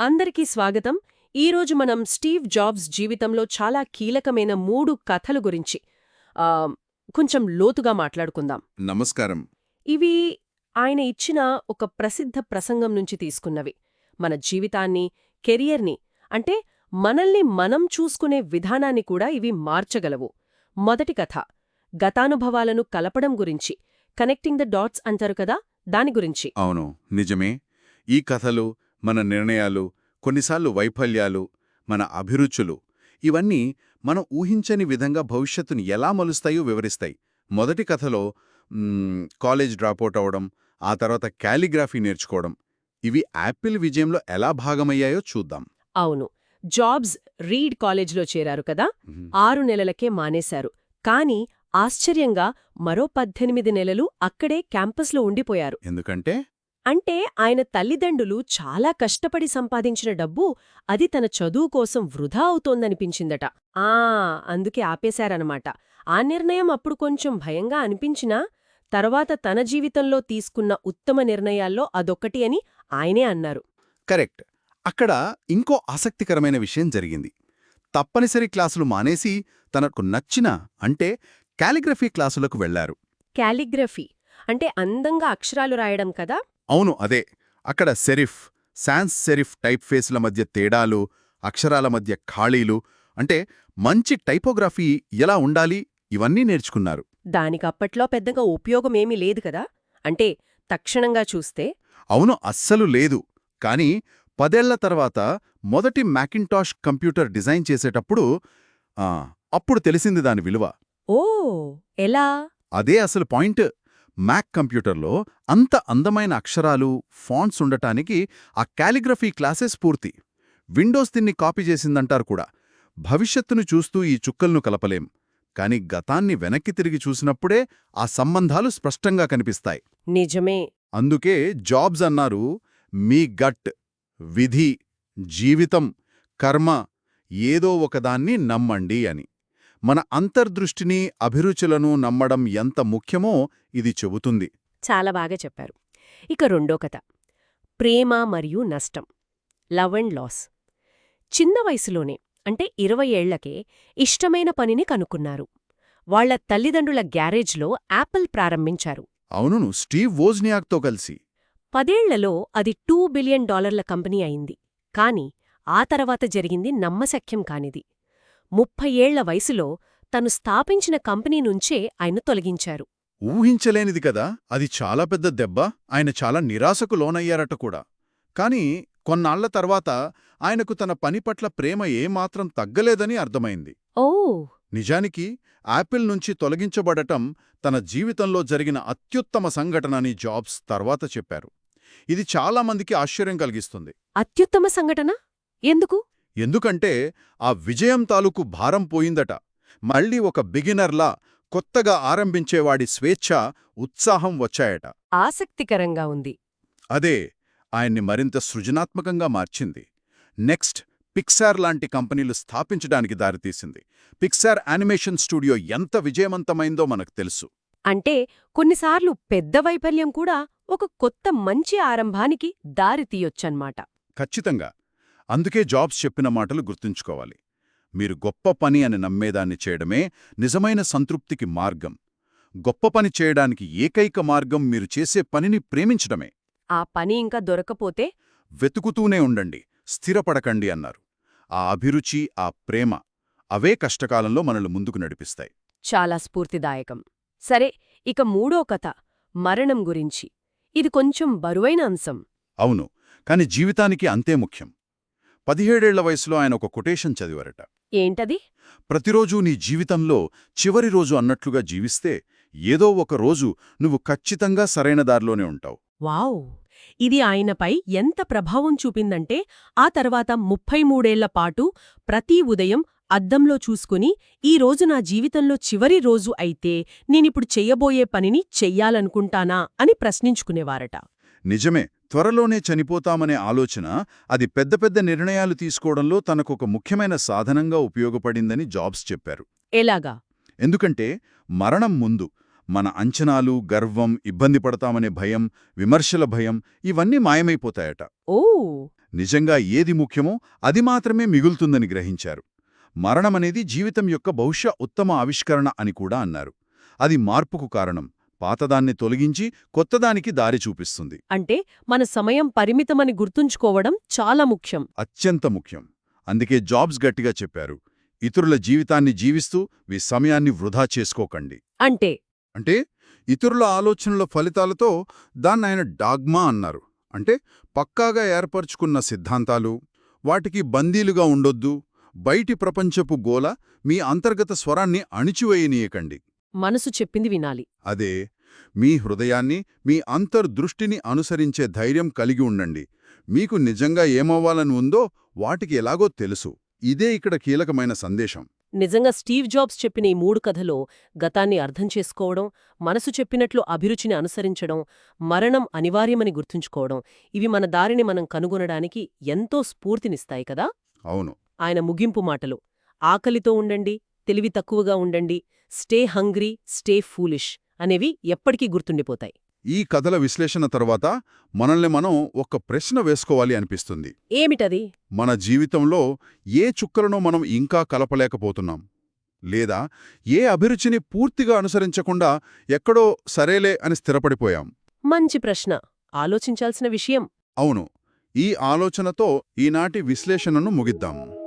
అందరికీ స్వాగతం. ఈరోజు మనం స్టీవ్ జాబ్స్ జీవితంలో చాలా కీలకమైన మూడు కథలు గురించి కొంచెం లోతుగా మాట్లాడుకుందాం. నమస్కారం. ఇవి ఆయన ఇచ్చిన ఒక ప్రసిద్ధ ప్రసంగం నుంచి తీసుకున్నవి. మన జీవితాన్ని కెరియర్ని అంటే మనల్ని మనం చూసుకునే విధానాన్ని కూడా ఇవి మార్చగలవు. మొదటి కథ గతానుభవాలను కలపడం గురించి కనెక్టింగ్ ద డాట్స్ అంటారు కదా దాని గురించి. అవును నిజమే. ఈ కథలు మన నిర్ణయాలు కొన్నిసార్లు వైఫల్యాలు మన అభిరుచులు ఇవన్నీ మనం ఊహించని విధంగా భవిష్యత్తుని ఎలా మలుస్తాయో వివరిస్తాయి. మొదటి కథలో కాలేజ్ డ్రాపౌట్ అవడం ఆ తర్వాత క్యాలిగ్రఫీ నేర్చుకోవడం ఇవి యాపిల్ విజయంలో ఎలా భాగమయ్యాయో చూద్దాం. అవును. జాబ్స్ రీడ్ కాలేజ్లో చేరారు కదా ఆరు నెలలకే మానేశారు. కానీ ఆశ్చర్యంగా మరో పద్దెనిమిది నెలలు అక్కడే క్యాంపస్లో ఉండిపోయారు. ఎందుకంటే అంటే ఆయన తల్లిదండ్రులు చాలా కష్టపడి సంపాదించిన డబ్బు అది తన చదువు కోసం వృధా అవుతోందనిపించిందట. ఆ అందుకే ఆపేశారనమాట. ఆ నిర్ణయం అప్పుడు కొంచెం భయంగా అనిపించినా తర్వాత తన జీవితంలో తీసుకున్న ఉత్తమ నిర్ణయాల్లో అదొక్కటి అని ఆయనే అన్నారు. కరెక్ట్. అక్కడ ఇంకో ఆసక్తికరమైన విషయం జరిగింది. తప్పనిసరి క్లాసులు మానేసి తనకు నచ్చిన అంటే కాలిగ్రఫీ క్లాసులకు వెళ్ళారు. క్యాలిగ్రఫీ అంటే అందంగా అక్షరాలు రాయడం కదా? అవును అదే. అక్కడ సెరిఫ్ సాన్స్ సెరిఫ్ టైప్ ఫేస్ల మధ్య తేడాలు అక్షరాల మధ్య ఖాళీలు అంటే మంచి టైపోగ్రఫీ ఎలా ఉండాలి ఇవన్నీ నేర్చుకున్నారు. దానికప్పట్లో పెద్దగా ఉపయోగమేమీ లేదు కదా. అంటే తక్షణంగా చూస్తే? అవును అస్సలు లేదు. కానీ పదేళ్ళ తర్వాత మొదటి మ్యాకింటాష్ కంప్యూటర్ డిజైన్ చేసేటప్పుడు అప్పుడు తెలిసింది దాని విలువ. ఓ ఎలా? అదే అసలు పాయింట్. మ్యాక్ కంప్యూటర్లో అంత అందమైన అక్షరాలు ఫాంట్స్ ఉండటానికి ఆ కాలిగ్రఫీ క్లాసెస్ పూర్తి. విండోస్ దీన్ని కాపీ చేసిందంటారు కూడా. భవిష్యత్తును చూస్తూ ఈ చుక్కలను కలపలేం. కాని గతాన్ని వెనక్కి తిరిగి చూసినప్పుడే ఆ సంబంధాలు స్పష్టంగా కనిపిస్తాయి. నిజమే. అందుకే జాబ్స్ అన్నారు మీ గట్ విధి జీవితం కర్మ ఏదో ఒకదాన్ని నమ్మండి అని. మన అంతర్దృష్టిని అభిరుచులను నమ్మడం ఎంత ముఖ్యమో ఇది చెబుతుంది. చాలా బాగా చెప్పారు. ఇక రెండో కథ. ప్రేమ మరియు నష్టం. Love and loss. చిన్న వయసులోనే అంటే ఇరవై ఏళ్ళకే ఇష్టమైన పనిని కనుక్కున్నారు. వాళ్ళ తల్లిదండ్రుల గ్యారేజ్లో యాపిల్ ప్రారంభించారు. అవునును స్టీవ్ వోజ్నియాక్తో కలిసి. పదేళ్ళలో అది టూ బిలియన్ డాలర్ల కంపెనీ అయింది. కాని ఆ తర్వాత జరిగింది నమ్మశక్యం కానిది. ముప్పై ఏళ్ళ వయసులో తను స్థాపించిన కంపెనీ నుంచే ఆయన తొలగించారు. ఊహించలేనిది కదా అది చాలా పెద్ద దెబ్బ ఆయన చాలా నిరాశకు లోనయ్యారట కూడా. కాని కొన్నాళ్ళ తర్వాత ఆయనకు తన పని పట్ల ప్రేమ ఏమాత్రం తగ్గలేదని అర్థమైంది. ఓ! నిజానికి యాపిల్ నుంచి తొలగించబడటం తన జీవితంలో జరిగిన అత్యుత్తమ సంఘటనని జాబ్స్ తర్వాత చెప్పారు. ఇది చాలామందికి ఆశ్చర్యం కలిగిస్తుంది. అత్యుత్తమ సంఘటన? ఎందుకు? ఎందుకంటే ఆ విజయం తాలూకు భారం పోయిందట. మళ్ళీ ఒక బిగినర్లా కొత్తగా ఆరంభించేవాడి స్వేచ్ఛ ఉత్సాహం వచ్చాయట. ఆసక్తికరంగా ఉంది. అదే ఆయన్ని మరింత సృజనాత్మకంగా మార్చింది. నెక్స్ట్ పిక్సార్ లాంటి కంపెనీలు స్థాపించడానికి దారితీసింది. పిక్సార్ యానిమేషన్ స్టూడియో ఎంత విజయవంతమైందో మనకు తెలుసు. అంటే కొన్నిసార్లు పెద్ద వైఫల్యం కూడా ఒక కొత్త మంచి ఆరంభానికి దారి తీయొచ్చన్మాట ఖచ్చితంగా. అందుకే జాబ్స్ చెప్పిన మాటలు గుర్తుంచుకోవాలి. మీరు గొప్ప పని అని నమ్మేదాన్ని చేయడమే నిజమైన సంతృప్తికి మార్గం. గొప్ప పని చేయడానికి ఏకైక మార్గం మీరు చేసే పనిని ప్రేమించడమే. ఆ పని ఇంకా దొరకపోతే? వెతుకుతూనే ఉండండి స్థిరపడకండి అన్నారు. ఆ అభిరుచి ఆ ప్రేమ అవే కష్టకాలంలో మనల్ని ముందుకు నడిపిస్తాయి. చాలా స్ఫూర్తిదాయకం. సరే ఇక మూడో కథ మరణం గురించి. ఇది కొంచెం బరువైన అంశం. అవును కాని జీవితానికి అంతే ముఖ్యం. పదిహేడేళ్ళ వయసులో ఆయన ఒక కొటేషన్ చదివారట. ఏంటది? ప్రతిరోజూ నీ జీవితంలో చివరి రోజు అన్నట్లుగా జీవిస్తే ఏదో ఒక రోజు నువ్వు ఖచ్చితంగా సరైన దారిలోనే ఉంటావు. వావ్! ఇది ఆయనపై ఎంత ప్రభావం చూపిందంటే ఆ తర్వాత ముప్పై మూడేళ్ళ పాటు ప్రతి ఉదయం అద్దంలో చూసుకుని ఈ రోజు నా జీవితంలో చివరి రోజు అయితే నేనిప్పుడు చెయ్యబోయే పనిని చెయ్యాలనుకుంటానా అని ప్రశ్నించుకునేవారట. నిజమే త్వరలోనే చనిపోతామనే ఆలోచన అది పెద్ద పెద్ద నిర్ణయాలు తీసుకోవడంలో తనకొక ముఖ్యమైన సాధనంగా ఉపయోగపడిందని జాబ్స్ చెప్పారు. ఎలాగా? ఎందుకంటే మరణం ముందు మన అంచనాలు గర్వం ఇబ్బంది పడతామనే భయం విమర్శల భయం ఇవన్నీ మాయమైపోతాయట. ఓ! నిజంగా ఏది ముఖ్యమో అది మాత్రమే మిగులుతుందని గ్రహించారు. మరణమనేది జీవితం యొక్క బహుశా ఉత్తమ ఆవిష్కరణ అని కూడా అన్నారు. అది మార్పుకు కారణం. పాతదాన్ని తొలగించి కొత్తదానికి దారి చూపిస్తుంది. అంటే మన సమయం పరిమితమని గుర్తుంచుకోవడం చాలా ముఖ్యం. అత్యంత ముఖ్యం. అందుకే జాబ్స్ గట్టిగా చెప్పారు. ఇతరుల జీవితాన్ని జీవిస్తూ మీ సమయాన్ని వృధా చేసుకోకండి. అంటే? అంటే ఇతరుల ఆలోచనల ఫలితాలతో దాన్ని ఆయన డాగ్మా అన్నారు. అంటే పక్కాగా ఏర్పరచుకున్న సిద్ధాంతాలు వాటికి బందీలుగా ఉండొద్దు బయటి ప్రపంచపు గోల మీ అంతర్గత స్వరాన్ని అణిచివేయనీయకండి. మనసు చెప్పింది వినాలి. అదే మీ హృదయాన్ని మీ అంతర్దృష్టిని అనుసరించే ధైర్యం కలిగి ఉండండి. మీకు నిజంగా ఏమవ్వాలని ఉందో వాటికి ఎలాగో తెలుసు. ఇదే ఇక్కడ కీలకమైన సందేశం. నిజంగా స్టీవ్ జాబ్స్ చెప్పిన ఈ మూడు కథలో గతాన్ని అర్థం చేసుకోవడం మనసు చెప్పినట్లు అభిరుచిని అనుసరించడం మరణం అనివార్యమని గుర్తుంచుకోవడం ఇవి మన దారిని మనం కనుగొనడానికి ఎంతో స్ఫూర్తినిస్తాయి కదా? అవును. ఆయన ముగింపు మాటలు. ఆకలితో ఉండండి తెలివి తక్కువగా ఉండండి స్టే హంగ్రీ స్టే ఫూలిష్. అనేవి ఎప్పటికీ గుర్తుండిపోతాయి. ఈ కథల విశ్లేషణ తర్వాత మనల్ని మనం ఒక ప్రశ్న వేసుకోవాలి అనిపిస్తుంది. ఏమిటది? మన జీవితంలో ఏ చుక్కలను మనం ఇంకా కలపలేకపోతున్నాం? లేదా ఏ అభిరుచిని పూర్తిగా అనుసరించకుండా ఎక్కడో సరేలే అని స్థిరపడిపోయాం? మంచి ప్రశ్న. ఆలోచించాల్సిన విషయం. అవును. ఈ ఆలోచనతో ఈనాటి విశ్లేషణను ముగిద్దాం.